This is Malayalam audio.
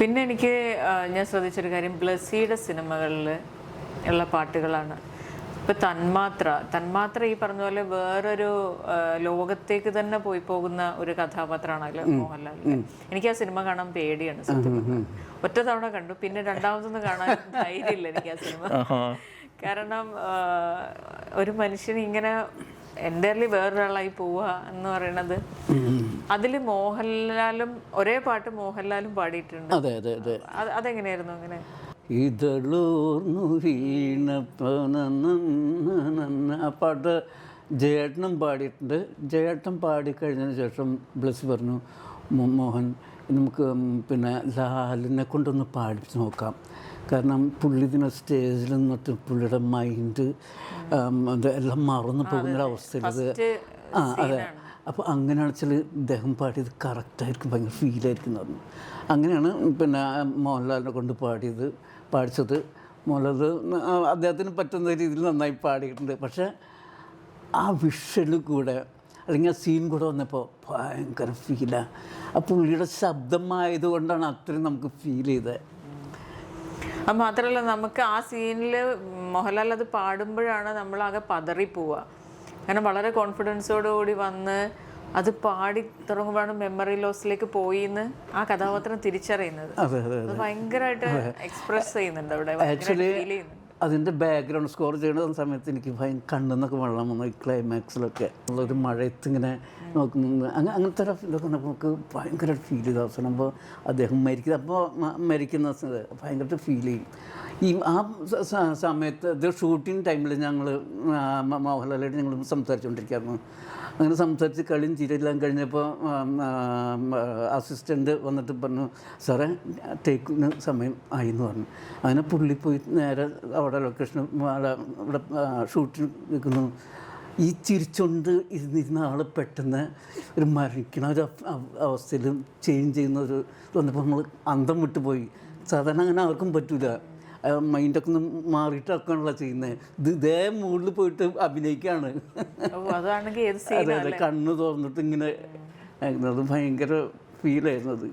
പിന്നെ എനിക്ക് ഞാൻ ശ്രദ്ധിച്ചൊരു കാര്യം. ബ്ലസ്സിയുടെ സിനിമകളിൽ ഉള്ള പാട്ടുകളാണ്. ഇപ്പൊ തന്മാത്ര. തന്മാത്ര ഈ പറഞ്ഞ പോലെ വേറൊരു ലോകത്തേക്ക് തന്നെ പോയി പോകുന്ന ഒരു കഥാപാത്രമാണല്ലോ മോഹൻലാൽ എനിക്ക് ആ സിനിമ കാണാൻ പേടിയാണ് സത്യം പറഞ്ഞാൽ. ഒറ്റ തവണ കണ്ടു. പിന്നെ രണ്ടാമതൊന്നും കാണാൻ ധൈര്യമില്ല എനിക്ക് ആ സിനിമ. കാരണം ഒരു മനുഷ്യൻ ഇങ്ങനെ എന്റെ വേറൊരാളായി പോവുക എന്ന് പറയണത്. അതിൽ മോഹൻലാലും ഒരേ പാട്ട് മോഹൻലാലും പാടിയിട്ടുണ്ട്. അതെ അതെ അതെ. അത് അതെങ്ങനെയായിരുന്നു അങ്ങനെ? ഇതളൂർന്നു വീണപ്പോ നന്ന ആ പാട്ട് ജയേട്ടനും പാടിയിട്ടുണ്ട്. ജയേട്ടൻ പാടിക്കഴിഞ്ഞതിന് ശേഷം ബ്ലസ് പറഞ്ഞു "മോ- മോഹൻ നമുക്ക് പിന്നെ ലാലിനെ കൊണ്ടൊന്ന് പാടിച്ച് നോക്കാം. കാരണം പുള്ളി ഇതിനെ സ്റ്റേജിൽ നിന്നിട്ട് പുള്ളിയുടെ മൈൻഡ് എല്ലാം മറന്നു പോകുന്ന അവസ്ഥയിൽ ആ അതെ. അപ്പോൾ അങ്ങനെയാണ് വെച്ചാൽ ഇദ്ദേഹം പാടിയത് കറക്റ്റായിരിക്കും ഭയങ്കര ഫീലായിരിക്കും എന്ന് പറഞ്ഞു. അങ്ങനെയാണ് പിന്നെ മോഹൻലാലിനെ കൊണ്ട് പാടിയത് പാടിച്ചത്. മോഹൻലാൽ അദ്ദേഹത്തിന് പറ്റുന്ന രീതിയിൽ നന്നായി പാടിയിട്ടുണ്ട്. പക്ഷേ ആ വിഷൽ കൂടെ അല്ലെങ്കിൽ ആ സീൻ കൂടെ വന്നപ്പോൾ ഭയങ്കര ഫീലാണ് ആ. പുള്ളിയുടെ ശബ്ദമായതുകൊണ്ടാണ് അത്രയും നമുക്ക് ഫീൽ ചെയ്തത്. അത് മാത്രമല്ല നമുക്ക് ആ സീനിൽ മോഹൻലാൽ അത് പാടുമ്പോഴാണ് നമ്മളാകെ പതറി പോവുക. കാരണം വളരെ കോൺഫിഡൻസോടു കൂടി വന്ന് അത് പാടി തുടങ്ങുമ്പോഴാണ് മെമ്മറി ലോസിലേക്ക് പോയി എന്ന് ആ കഥാപാത്രം തിരിച്ചറിയുന്നത്. ഭയങ്കരമായിട്ട് എക്സ്പ്രസ് ചെയ്യുന്നുണ്ട് അവിടെ ആക്ച്വലി അതിന്റെ ബാക്ക്ഗ്രൗണ്ട് സ്കോർ ചെയ്യുന്ന സമയത്ത് എനിക്ക് ഭയങ്കര കണ്ണെന്നൊക്കെ വെള്ളം വന്നു ഈ ക്ലൈമാക്സിലൊക്കെ ഉള്ളൊരു മഴയത്ത് ഇങ്ങനെ നോക്കുന്നത് അങ്ങനെ അങ്ങനത്തെ ഒരു ഇതൊക്കെ നമുക്ക് ഭയങ്കര ഫീൽ ചെയ്ത. അവസരം അപ്പോൾ അദ്ദേഹം മരിക്കുന്നത് അപ്പോൾ മരിക്കുന്ന ഭയങ്കരമായിട്ട് ഫീൽ ചെയ്യും. ഈ ആ സമയത്ത് ഇത് ഷൂട്ടിങ് ടൈമിൽ ഞങ്ങൾ മോഹൻലാലായിട്ട് ഞങ്ങൾ സംസാരിച്ചുകൊണ്ടിരിക്കുകയായിരുന്നു അങ്ങനെ സംസാരിച്ച് കളിയും ചിരിയെല്ലാം കഴിഞ്ഞപ്പോൾ അസിസ്റ്റന്റ് വന്നിട്ട് പറഞ്ഞു സാറേ ടേക്കിന് സമയം ആയി എന്ന് പറഞ്ഞു. അങ്ങനെ പുള്ളി പോയി നേരെ അവിടെ ലൊക്കേഷൻ ഇവിടെ ഷൂട്ടിന് നിൽക്കുന്നു ഈ ചിരിച്ചുകൊണ്ട് ഇരുന്നിരുന്ന ആൾ പെട്ടെന്ന് ഒരു മരിക്കണ ഒരു അവസ്ഥയിൽ ചേഞ്ച് ചെയ്യുന്ന ഒരു വന്നപ്പോൾ നമ്മൾ അന്തം വിട്ടുപോയി സാധാരണ അങ്ങനെ ആർക്കും പറ്റൂല. മൈൻഡൊക്കെ ഒന്ന് മാറിയിട്ടൊക്കെയാണല്ലോ ചെയ്യുന്നത് ഇത് ഇതേ മൂഡിൽ പോയിട്ട് അഭിനയിക്കുകയാണ് അതെ അതെ കണ്ണ് തുറന്നിട്ട് ഇങ്ങനെ അത് ഭയങ്കര ഫീലായിരുന്നു അത്.